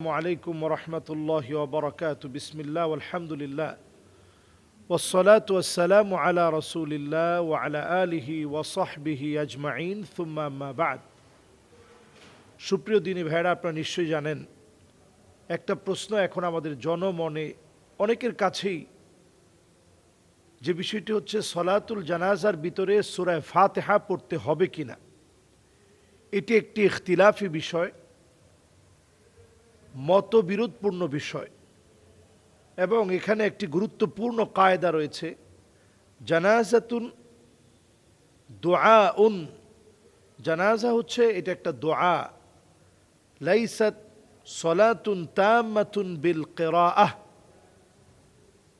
আলাইকুম রহমতুল্লাহ বরকাত বিসমিল্লা আলহামদুলিল্লাহ। ওসলাত ওসালাম আলা রসুলিল্লাহ ও আলা ওসাহবিহি আজমাইন সুপ্রিয় দিনী ভাইরা আপনারা নিশ্চয়ই জানেন, একটা প্রশ্ন এখন আমাদের জনমনে অনেকের কাছেই। যে বিষয়টি হচ্ছে, সলাতুল জানাজার ভিতরে সুরায় ফাতেহা পড়তে হবে কিনা? এটি একটি ইখতিলাফি বিষয়। মতবিরোধপূর্ণ বিষয়। এবং এখানে একটি গুরুত্বপূর্ণ কায়দা রয়েছে। জানাজাতুন দোয়া উন জানাজা হচ্ছে এটা একটা দোয়া। লাইসাত সলাতুন তামাতুন বিল কেরাআহ।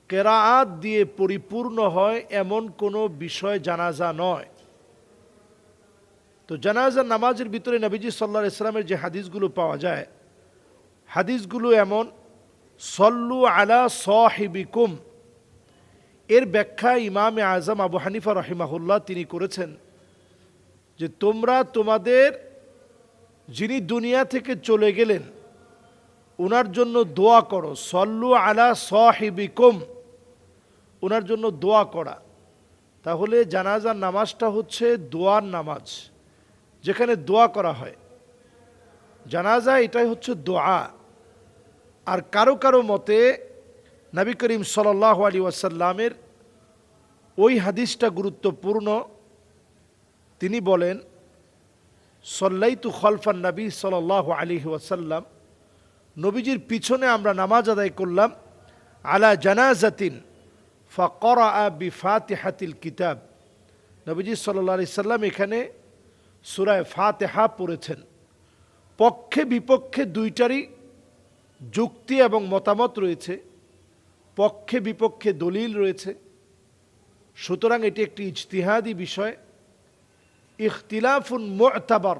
কেরাআত দিয়ে পরিপূর্ণ হয় এমন কোনো বিষয় জানাজা নয়। তো জানাজা নামাজের ভিতরে নবীজি সাল্লাহ ইসলামের যে হাদিসগুলো পাওয়া যায় হাদিসগুলো এমন, সল্লু আলা সহিবিকুম। এর ব্যাখ্যা ইমামে আজম আবু হানিফা রহিমাহুল্লাহ তিনি করেছেন, যে তোমরা তোমাদের যিনি দুনিয়া থেকে চলে গেলেন ওনার জন্য দোয়া করো, সল্লু আলা সহিবিকুম। ওনার জন্য দোয়া করা। তাহলে জানাজার নামাজটা হচ্ছে দোয়ার নামাজ, যেখানে দোয়া করা হয়। জানাজা এটাই হচ্ছে দোয়া। আর কারও কারও মতে নবী করিম সাল্লাহ আলী ওয়াসাল্লামের ওই হাদিসটা গুরুত্বপূর্ণ। তিনি বলেন, সল্লাইতু খলফান নবী সাল্লাহ আলী ওয়াসাল্লাম, নবীজির পিছনে আমরা নামাজ আদায় করলাম আলা জানাজাতিন ফকরা বিফাতিহাতিল কিতাব। নবীজি সাল্লাহ আলি সাল্লাম এখানে সুরায় ফাতেহা পড়েছেন। পক্ষে বিপক্ষে দুইটারই যুক্তি এবং মতামত রয়েছে, পক্ষে বিপক্ষে দলিল রয়েছে। সুতরাং এটি একটি ইজতিহাদি বিষয়। ইখতিলাফুন মোতাবার,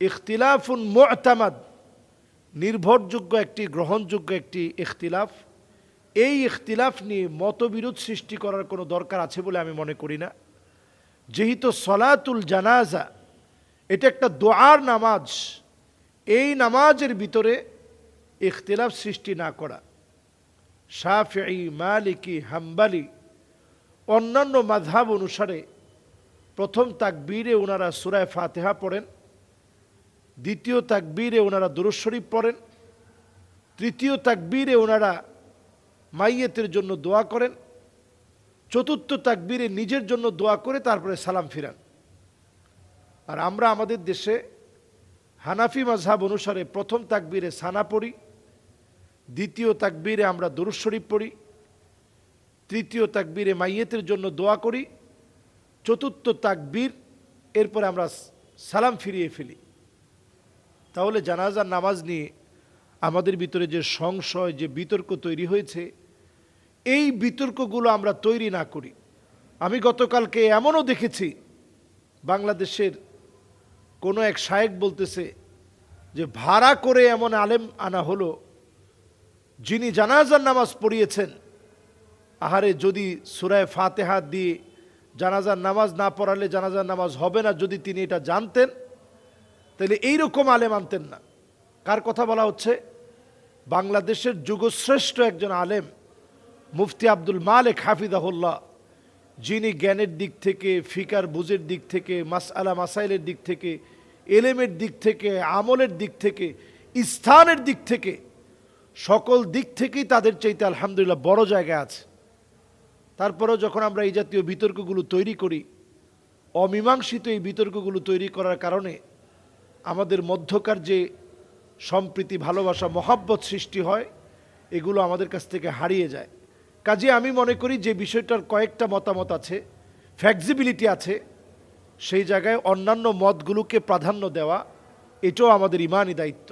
ইখতিলাফুন মোতামাদ, নির্ভরযোগ্য একটি, গ্রহণযোগ্য একটি ইখতিলাফ। এই ইখতিলাফ নিয়ে মতবিরোধ সৃষ্টি করার কোনো দরকার আছে বলে আমি মনে করি না। যেহেতু সলাতুল জানাজা, এটা একটা দোয়ার নামাজ। এই নামাজের ভিতরে ইখতিলাফ সৃষ্টি না করা। শাফি মালিকি, হাম্বালি, অন্যান্য মাধাব অনুসারে প্রথম তাকবীরে ওনারা সুরায় ফাতেহা পড়েন, দ্বিতীয় তাকবীরে ওনারা দুরুজ শরীফ পড়েন, তৃতীয় তাকবীরে ওনারা মাইয়েতের জন্য দোয়া করেন, চতুর্থ তাকবীরে নিজের জন্য দোয়া করে তারপরে সালাম ফিরান। আর আমরা আমাদের দেশে হানাফি মাঝহাব অনুসারে প্রথম তাকবীরে সানা পড়ি দ্বিতীয় তাকবীরে আমরা দরুদ শরীফ পড়ি, তৃতীয় তাকবীরে মাইয়েতের জন্য দোয়া করি, চতুর্থ তাকবীর, এরপরে আমরা সালাম ফিরিয়ে ফেলি। তাহলে জানাজার নামাজ নিয়ে আমাদের ভিতরে যে সংশয়, যে বিতর্ক তৈরি হয়েছে, এই বিতর্কগুলো আমরা তৈরি না করি। আমি গতকালকে এমনও দেখেছি, বাংলাদেশের কোনো এক শায়েক বলতেছে যে, ভাড়া করে এমন আলেম আনা হলো যিনি জানাজার নামাজ পড়িয়েছেন, আহারে যদি সুরায় ফাতেহা দিয়ে জানাজার নামাজ না পড়ালে জানাজার নামাজ হবে না যদি তিনি এটা জানতেন, তাহলে এইরকম আলেম আনতেন না। কার কথা বলা হচ্ছে? বাংলাদেশের যুগশ্রেষ্ঠ একজন আলেম, মুফতি আব্দুল মালেক হাফিদাহুল্লাহ যিনি জ্ঞানের দিক থেকে, ফিকার বুঝের দিক থেকে মাস আলা মাসাইলের দিক থেকে, এলেমের দিক থেকে, আমলের দিক থেকে, স্থানের দিক থেকে সকল দিক থেকেই তাদের চাইতে আলহামদুলিল্লাহ বড় জায়গা আছে। তারপরেও যখন আমরা এই জাতীয় বিতর্কগুলো তৈরি করি, অমীমাংসিত এই বিতর্কগুলো তৈরি করার কারণে আমাদের মধ্যকার যে সম্প্রীতি, ভালোবাসা, মহাব্বত সৃষ্টি হয়, এগুলো আমাদের কাছ থেকে হারিয়ে যায়। কাজে আমি মনে করি যে বিষয়টার কয়েকটা মতামত আছে ফ্লেক্সিবিলিটি আছে, সেই জায়গায় অন্যান্য মতগুলোকে প্রাধান্য দেওয়া, এটাও আমাদের ইমানই দায়িত্ব।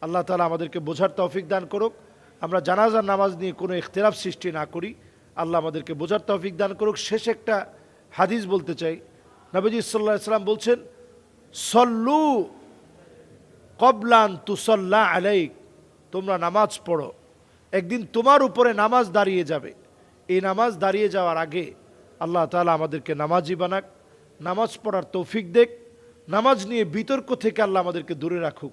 আল্লাহ তালা আমাদেরকে বোঝার তৌফিক দান করুক। আমরা জানাজার নামাজ নিয়ে কোনো ইখতলাফ সৃষ্টি না করি। আল্লাহ আমাদেরকে বোঝার তৌফিক দান করুক। শেষ একটা হাদিস বলতে চাই। নবীজি সাল্লাহ সাল্লাম বলছেন, সল্লু কবলান তুসল্লা আলাইক, তোমরা নামাজ পড়ো। একদিন তোমার উপরে নামাজ দাঁড়িয়ে যাবে। এই নামাজ দাঁড়িয়ে যাওয়ার আগে আল্লাহ তালা আমাদেরকে নামাজি বানাক। নামাজ পড়ার তৌফিক দেখ নামাজ নিয়ে বিতর্ক থেকে আল্লাহ আমাদেরকে দূরে রাখুক।